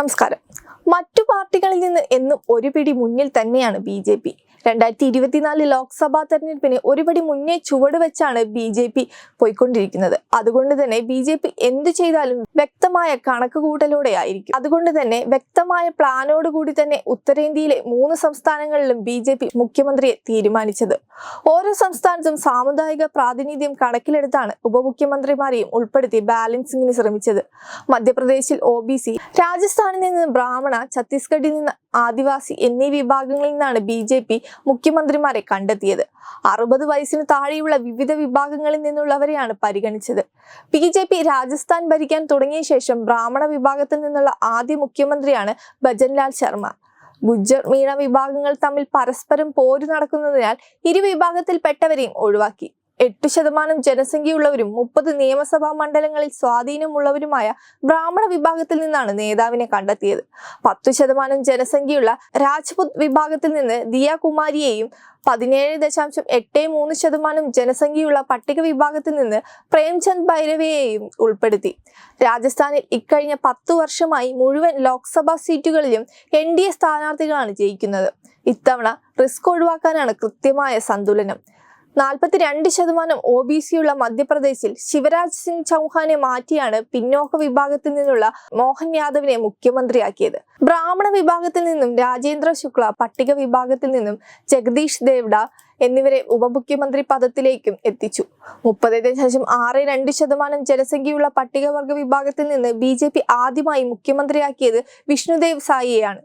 നമസ്കാരം. മറ്റു പാർട്ടികളിൽ നിന്ന് എന്നും ഒരു പിടി മുന്നിൽ തന്നെയാണ് ബി ജെ പി. രണ്ടായിരത്തി ഇരുപത്തിനാല് ലോക്സഭാ തെരഞ്ഞെടുപ്പിന് ഒരുപടി മുന്നേ ചുവട് വെച്ചാണ് ബി ജെ പി പോയിക്കൊണ്ടിരിക്കുന്നത്. അതുകൊണ്ട് തന്നെ ബി ജെ പി എന്തു ചെയ്താലും വ്യക്തമായ കണക്ക് കൂട്ടലോടെ ആയിരിക്കും അതുകൊണ്ട് തന്നെ വ്യക്തമായ പ്ലാനോടുകൂടി തന്നെ ഉത്തരേന്ത്യയിലെ മൂന്ന് സംസ്ഥാനങ്ങളിലും ബി ജെ പി മുഖ്യമന്ത്രിയെ തീരുമാനിച്ചത്. ഓരോ സംസ്ഥാനത്തും സാമുദായിക പ്രാതിനിധ്യം കണക്കിലെടുത്താണ് ഉപമുഖ്യമന്ത്രിമാരെയും ഉൾപ്പെടുത്തി ബാലൻസിംഗിന് ശ്രമിച്ചത്. മധ്യപ്രദേശിൽ ഒ ബി സി രാജസ്ഥാനിൽ നിന്ന് ബ്രാഹ്മണ ഛത്തീസ്ഗഡിൽ നിന്ന് ആദിവാസി എന്നീ വിഭാഗങ്ങളിൽ നിന്നാണ് ബി ജെ പി മുഖ്യമന്ത്രിമാരെ കണ്ടെത്തിയത്. അറുപത് വയസ്സിന് താഴെയുള്ള വിവിധ വിഭാഗങ്ങളിൽ നിന്നുള്ളവരെയാണ് പരിഗണിച്ചത്. ബി ജെ പി രാജസ്ഥാൻ ഭരിക്കാൻ തുടങ്ങിയ ശേഷം ബ്രാഹ്മണ വിഭാഗത്തിൽ നിന്നുള്ള ആദ്യ മുഖ്യമന്ത്രിയാണ് ഭജൻലാൽ ശർമ്മ. ഗുജ്ജർ മീണ വിഭാഗങ്ങൾ തമ്മിൽ പരസ്പരം പോരു നടക്കുന്നതിനാൽ ഇരു വിഭാഗത്തിൽപ്പെട്ടവരെയും ഒഴിവാക്കി. എട്ട് ശതമാനം ജനസംഖ്യയുള്ളവരും മുപ്പത് നിയമസഭാ മണ്ഡലങ്ങളിൽ സ്വാധീനമുള്ളവരുമായ ബ്രാഹ്മണ വിഭാഗത്തിൽ നിന്നാണ് നേതാവിനെ കണ്ടെത്തിയത്. പത്തു ശതമാനം ജനസംഖ്യയുള്ള രാജ്പുത് വിഭാഗത്തിൽ നിന്ന് ദിയ കുമാരിയെയും പതിനേഴ് ദശാംശം എട്ട് മൂന്ന് ശതമാനം ജനസംഖ്യയുള്ള പട്ടിക വിഭാഗത്തിൽ നിന്ന് പ്രേംചന്ദ് ഭൈരവയെയും ഉൾപ്പെടുത്തി. രാജസ്ഥാനിൽ ഇക്കഴിഞ്ഞ പത്തു വർഷമായി മുഴുവൻ ലോക്സഭാ സീറ്റുകളിലും എൻ ഡി എ സ്ഥാനാർത്ഥികളാണ് ജയിക്കുന്നത്. ഇത്തവണ റിസ്ക് ഒഴിവാക്കാനാണ് കൃത്യമായ സന്തുലനം. നാൽപ്പത്തിരണ്ട് ശതമാനം ഒ ബി സിയുള്ള മധ്യപ്രദേശിൽ ശിവരാജ് സിംഗ് ചൗഹാനെ മാറ്റിയാണ് പിന്നോക്ക വിഭാഗത്തിൽ നിന്നുള്ള മോഹൻ യാദവിനെ മുഖ്യമന്ത്രിയാക്കിയത്. ബ്രാഹ്മണ വിഭാഗത്തിൽ നിന്നും രാജേന്ദ്ര ശുക്ല പട്ടിക വിഭാഗത്തിൽ നിന്നും ജഗദീഷ് ദേവ്ഡ എന്നിവരെ ഉപമുഖ്യമന്ത്രി പദത്തിലേക്കും എത്തിച്ചു. മുപ്പത് ദശാംശം ആറ് രണ്ട് ശതമാനം ജനസംഖ്യയുള്ള പട്ടികവർഗ വിഭാഗത്തിൽ നിന്ന് ബി ജെ പി ആദ്യമായി മുഖ്യമന്ത്രിയാക്കിയത് വിഷ്ണുദേവ് സായിയെയാണ്.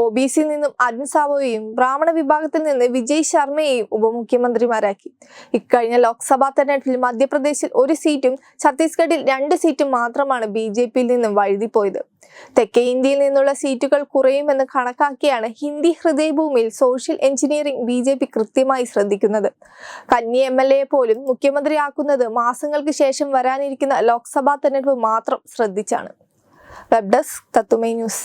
ഒ ബി സിയിൽ നിന്നും അരുൺ സാവോയെയും ബ്രാഹ്മണ വിഭാഗത്തിൽ നിന്ന് വിജയ് ശർമ്മയെയും ഉപമുഖ്യമന്ത്രിമാരാക്കി. ഇക്കഴിഞ്ഞ ലോക്സഭാ തെരഞ്ഞെടുപ്പിൽ മധ്യപ്രദേശിൽ ഒരു സീറ്റും ഛത്തീസ്ഗഡിൽ രണ്ട് സീറ്റും മാത്രമാണ് ബി ജെ പിയിൽ നിന്നും വഴുതിപ്പോയത്. തെക്കേ ഇന്ത്യയിൽ നിന്നുള്ള സീറ്റുകൾ കുറയുമെന്ന് കണക്കാക്കിയാണ് Hindi ഹൃദയഭൂമിയിൽ social engineering B J P കൃത്യമായി ശ്രദ്ധിക്കുന്നത്. കന്നി എം എൽ എ പോലും മുഖ്യമന്ത്രിയാക്കുന്നത് മാസങ്ങൾക്ക് ശേഷം വരാനിരിക്കുന്ന ലോക്സഭാ തെരഞ്ഞെടുപ്പ് മാത്രം ശ്രദ്ധിച്ചാണ്. വെബ് ഡെസ്ക് തത്തുമൈ ന്യൂസ്.